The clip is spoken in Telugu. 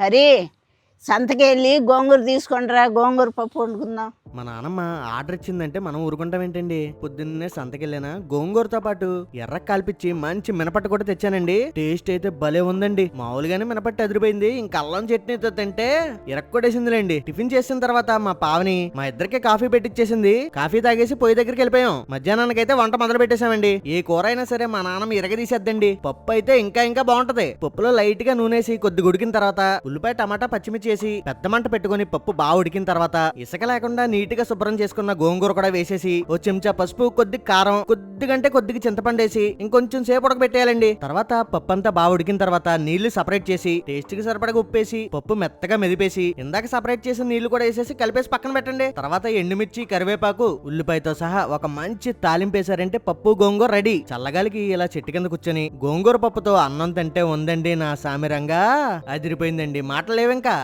హరి సంతకెళ్ళి గోంగూర తీసుకుంటారా గోంగూర పప్పు వండుకుందాం. మా నాన్నమ్మ ఆర్డర్ ఇచ్చిందంటే మనం ఊరుకుంటాం ఏంటండి? పొద్దున్నే సంతకెళ్ళానా? గోంగూరతో పాటు ఎర్ర కాల్పిచ్చి మంచి మినపట్టు కూడా తెచ్చానండి. టేస్ట్ అయితే భలే ఉందండి. మామూలుగానే మినపట్టు అదిరిపోయింది ఇంకా అల్లం చట్నీతో తింటే ఇరక్కొడేసిందిలేండి టిఫిన్ చేసిన తర్వాత మా పావని మా ఇద్దరికి కాఫీ పెట్టిచ్చేసింది. కాఫీ తాగేసి పొయ్యి దగ్గరికి వెళ్ళిపోయాం. మధ్యాహ్నానికైతే వంట మొదలు పెట్టేశామండి ఏ కూర అయినా సరే మా నాన్నమ్మ ఇరగదీసేద్దండి పప్పు అయితే ఇంకా ఇంకా బాగుంటది. పప్పులో లైట్గా నూనెసి కొద్ది ఉడికిన తర్వాత ఉల్లిపాయ టమాటా పచ్చిమిర్చి వేసి పెద్ద మంట పెట్టుకుని పప్పు బాగా ఉడికిన తర్వాత ఇసుక లేకుండా నీట్గా శుభ్రం చేసుకున్న గోంగూర కూడా వేసేసి ఓ చెంచా పసుపు కొద్ది కారం కొద్దిగంటే కొద్దిగా చింతపండు వేసి ఇంకొంచెం సేపు ఉడకబెట్టేయాలండి. తర్వాత పప్పు అంతా బాగా ఉడికిన తర్వాత నీళ్ళు సపరేట్ చేసి టేస్ట్కి సరిపడగా ఉప్పేసి పప్పు మెత్తగా మెదిపేసి ఇందాక సపరేట్ చేసిన నీళ్ళు కూడా వేసేసి కలిపేసి పక్కన పెట్టండి. తర్వాత ఎండుమిర్చి కరివేపాకు ఉల్లిపాయతో సహా ఒక మంచి తాలింపు వేసారంటే పప్పు గోంగూర రెడీ. చల్లగాలికి ఇలా చెట్టు కింద కూర్చొని గోంగూర పప్పుతో అన్నం తింటే ఉందండి నా సామిరంగా. అదిరిపోయిందండి. మాటలేవింకా.